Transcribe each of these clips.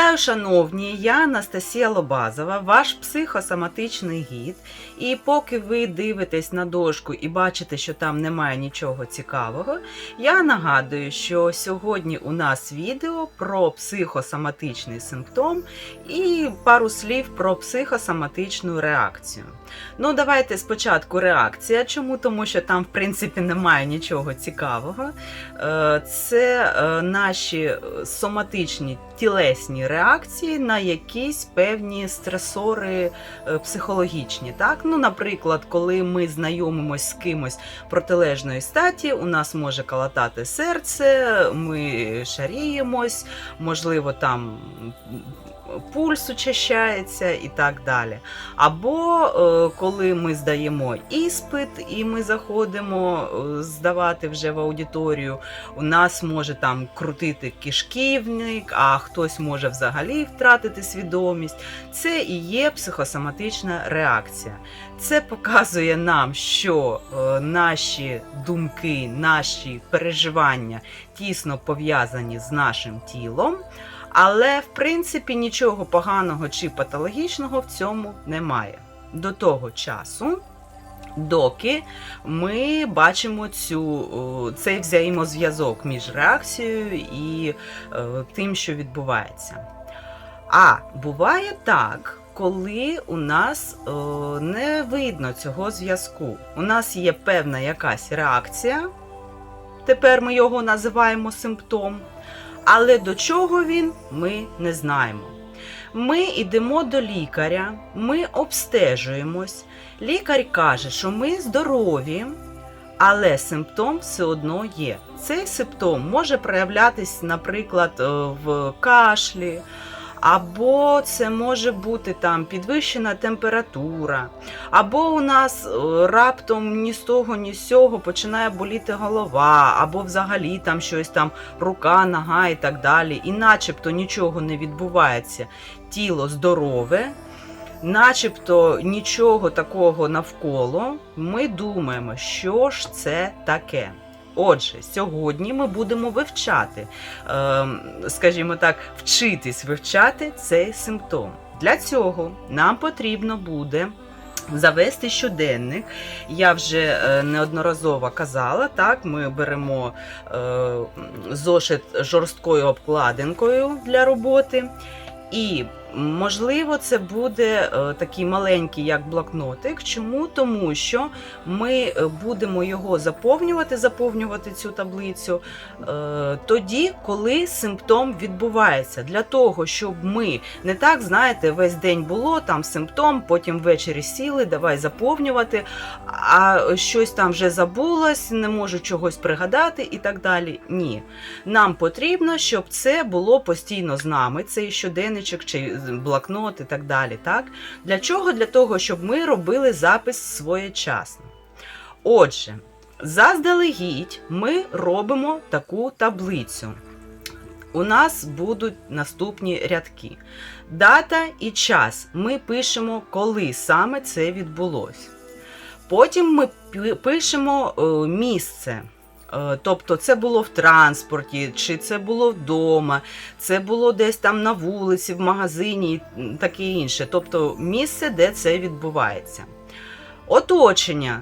Вітаю, шановні! Я Анастасія Лобазова, ваш психосоматичний гід. І поки ви дивитесь на дошку і бачите, що там немає нічого цікавого, я нагадую, що сьогодні у нас відео про психосоматичний симптом і пару слів про психосоматичну реакцію. Ну, давайте спочатку реакція. Чому? Тому що там, в принципі, немає нічого цікавого. Е, Це е, наші соматичні тілесні реакції на якісь певні стресори е, психологічні. Так? Ну, наприклад, коли ми знайомимось з кимось протилежної статі, у нас може калатати серце, ми шаріємось, можливо, там пульс учащається і так далі. Або е, коли ми здаємо іспит і ми заходимо е, здавати вже в аудиторію, у нас може там крутити кишківник, а хтось може взагалі втратити свідомість. Це і є психосоматична реакція. Це показує нам, що е, наші думки, наші переживання тісно пов'язані з нашим тілом. Але в принципі нічого поганого чи патологічного в цьому немає. До того часу, доки ми бачимо цю, цей взаємозв'язок між реакцією і е, тим, що відбувається. А буває так, коли у нас не видно цього зв'язку. У нас є певна якась реакція, тепер ми його називаємо симптом. Але до чого він, ми не знаємо. Ми йдемо до лікаря, ми обстежуємось. Лікар каже, що ми здорові, але симптом все одно є. Цей симптом може проявлятись, наприклад, е, в кашлі, або це може бути там підвищена температура, або у нас е, раптом ні з того, ні з сього починає боліти голова, або взагалі там щось там рука, нога і так далі. І начебто нічого не відбувається. Тіло здорове, начебто нічого такого навколо. Ми думаємо, що ж це таке. Отже, сьогодні ми будемо вивчати, е, скажімо так, вчитись вивчати цей симптом. Для цього нам потрібно буде завести щоденник. Я вже е, неодноразово казала, так, ми беремо е, зошит жорсткою обкладинкою для роботи. І можливо, це буде е, такий маленький як блокнотик. Чому? Тому що ми е, будемо його заповнювати, заповнювати цю таблицю е, тоді, коли симптом відбувається. Для того, щоб ми не так, знаєте, весь день було там симптом, потім ввечері сіли, давай заповнювати, а щось там вже забулось, не можу чогось пригадати і так далі. Ні. Нам потрібно, щоб це було постійно з нами, цей щоденничок чи блокнот і так далі. Так? Для чого? Для того, щоб ми робили запис своєчасно. Отже, заздалегідь ми робимо таку таблицю. У нас будуть наступні рядки. Дата і час. Ми пишемо, коли саме це відбулося. Потім ми пишемо е, місце. Е, Тобто це було в транспорті, чи це було вдома, це було десь там на вулиці, в магазині і таке інше. Тобто місце, де це відбувається. Оточення.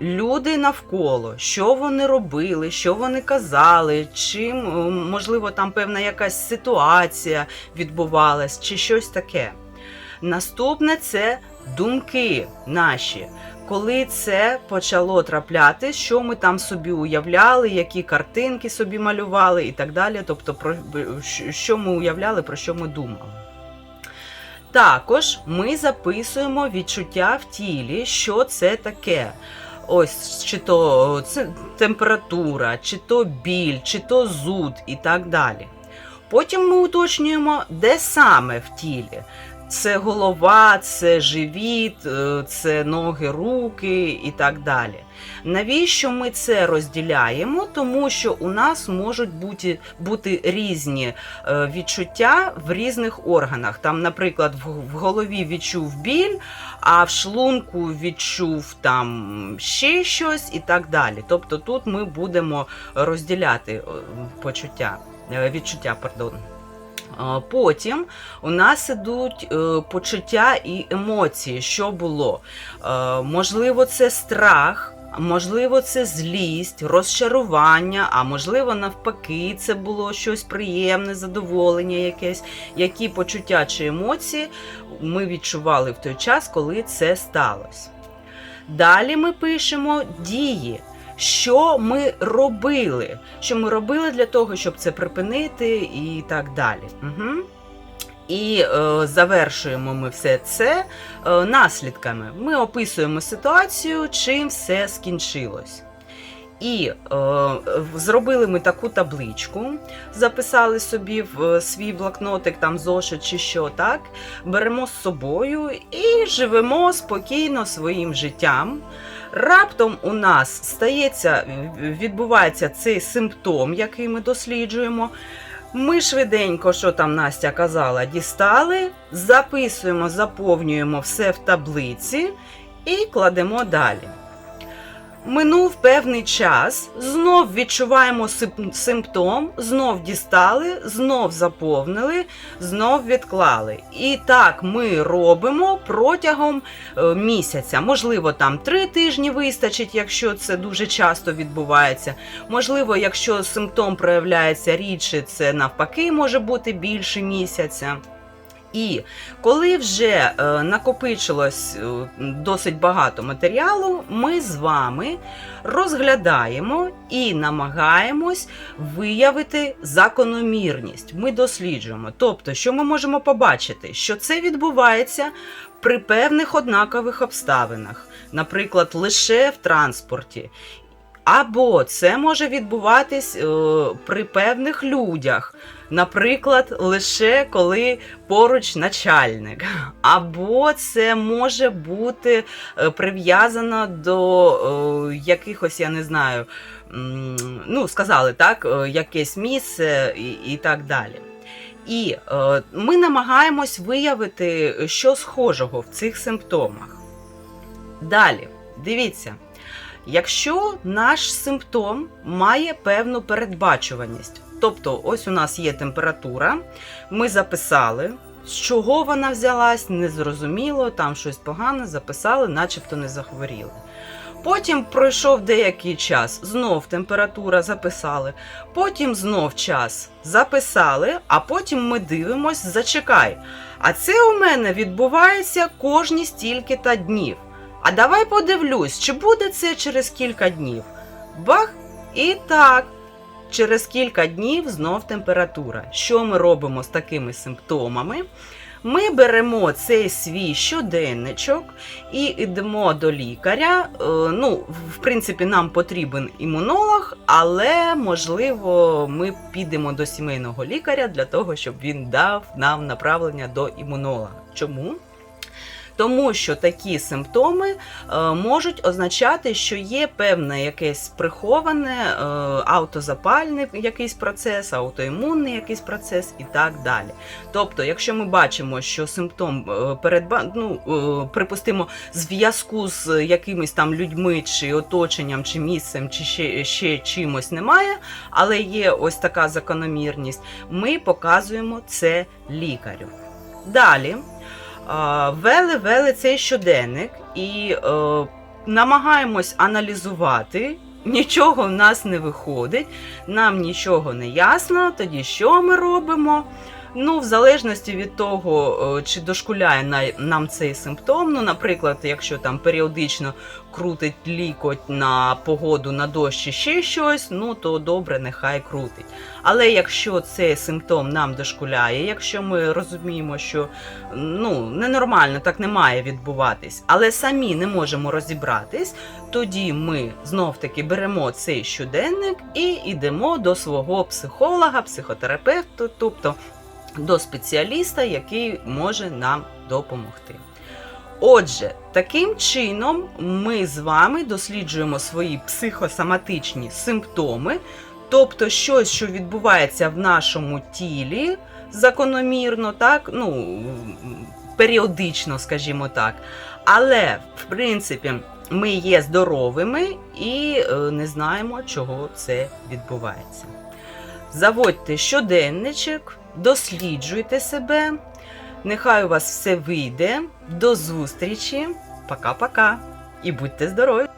Люди навколо, що вони робили, що вони казали, чим, е, можливо, там певна якась ситуація відбувалась, чи щось таке. Наступне це думки наші. Коли це почало трапляти, що ми там собі уявляли, які картинки собі малювали і так далі. Тобто, про що ми уявляли, про що ми думали. Також ми записуємо відчуття в тілі, що це таке. Ось чи то температура, чи то біль, чи то зуд і так далі. Потім ми уточнюємо, де саме в тілі. Це голова, це живіт, е, це ноги, руки і так далі. Навіщо ми це розділяємо? Тому що у нас можуть бути, бути різні е, відчуття в різних органах. Там, наприклад, в, голові відчув біль, а в шлунку відчув там ще щось і так далі. Тобто тут ми будемо розділяти е, почуття, відчуття, пардон. Потім у нас ідуть е, почуття і емоції, що було. Е, Можливо, це страх, можливо, це злість, розчарування, а можливо, навпаки, це було щось приємне, задоволення якесь. Які почуття чи емоції ми відчували в той час, коли це сталося. Далі ми пишемо дії. Що ми робили? Що ми робили для того, щоб це припинити, і так далі. Угу. І е, завершуємо ми все це е, наслідками. Ми описуємо ситуацію, чим все скінчилось. І е, зробили ми таку табличку, записали собі в е, свій блокнотик, там зошит чи що, так, беремо з собою і живемо спокійно своїм життям. Раптом у нас стається, відбувається цей симптом, який ми досліджуємо. Ми швиденько, що там Настя казала, дістали, записуємо, заповнюємо все в таблиці і кладемо далі. Минув певний час, знов відчуваємо симптом, знов дістали, знов заповнили, знов відклали. І так ми робимо протягом е, місяця. Можливо, там три тижні вистачить, якщо це дуже часто відбувається. Можливо, якщо симптом проявляється рідше, це навпаки може бути більше місяця. І коли вже е, накопичилось е, досить багато матеріалу, ми з вами розглядаємо і намагаємось виявити закономірність. Ми досліджуємо. Тобто, що ми можемо побачити, що це відбувається при певних однакових обставинах, наприклад, лише в транспорті. Або це може відбуватись е, при певних людях, наприклад, лише коли поруч начальник. Або це може бути е, прив'язано до е, якихось, я не знаю, ну, сказали так, е, якесь місце і, і так далі. І е, ми намагаємось виявити, що схожого в цих симптомах. Далі, дивіться. Якщо наш симптом має певну передбачуваність, тобто ось у нас є температура, ми записали, з чого вона взялась, незрозуміло, там щось погане, записали, начебто не захворіли. Потім пройшов деякий час, знов температура записали, потім знов час записали, а потім ми дивимось, зачекай. А це у мене відбувається кожні стільки та днів. А давай подивлюсь, чи буде це через кілька днів. Бах! І так. Через кілька днів знов температура. Що ми робимо з такими симптомами? Ми беремо цей свій щоденничок і йдемо до лікаря. Е, Ну, в принципі, нам потрібен імунолог, але можливо, ми підемо до сімейного лікаря для того, щоб він дав нам направлення до імунолога. Чому? Тому що такі симптоми е, можуть означати, що є певне якесь приховане е, автозапальний якийсь процес, аутоімунний якийсь процес і так далі. Тобто, якщо ми бачимо, що симптом е, передба... ну, припустимо, зв'язку з якимись там людьми, чи оточенням, чи місцем, чи ще, ще чимось немає, але є ось така закономірність, ми показуємо це лікарю. Далі вели вели цей щоденник і е, намагаємось аналізувати. Нічого в нас не виходить, нам нічого не ясно. Тоді що ми робимо? Ну, в залежності від того, е, чи дошкуляє нам цей симптом. Ну, наприклад, якщо там періодично крутить лікоть на погоду, на дощ чи ще щось, ну то добре, нехай крутить. Але якщо цей симптом нам дошкуляє, якщо ми розуміємо, що ну, ненормально, так не має відбуватись, але самі не можемо розібратись, тоді ми знов-таки беремо цей щоденник і йдемо до свого психолога, психотерапевта, тобто до спеціаліста, який може нам допомогти. Отже, таким чином ми з вами досліджуємо свої психосоматичні симптоми, тобто щось, що відбувається в нашому тілі закономірно, так, ну, періодично, скажімо так. Але, в принципі, ми є здоровими і е, не знаємо, чого це відбувається. Заводьте щоденничок, досліджуйте себе. Нехай у вас все вийде. До зустрічі. Пока-пока. І будьте здорові!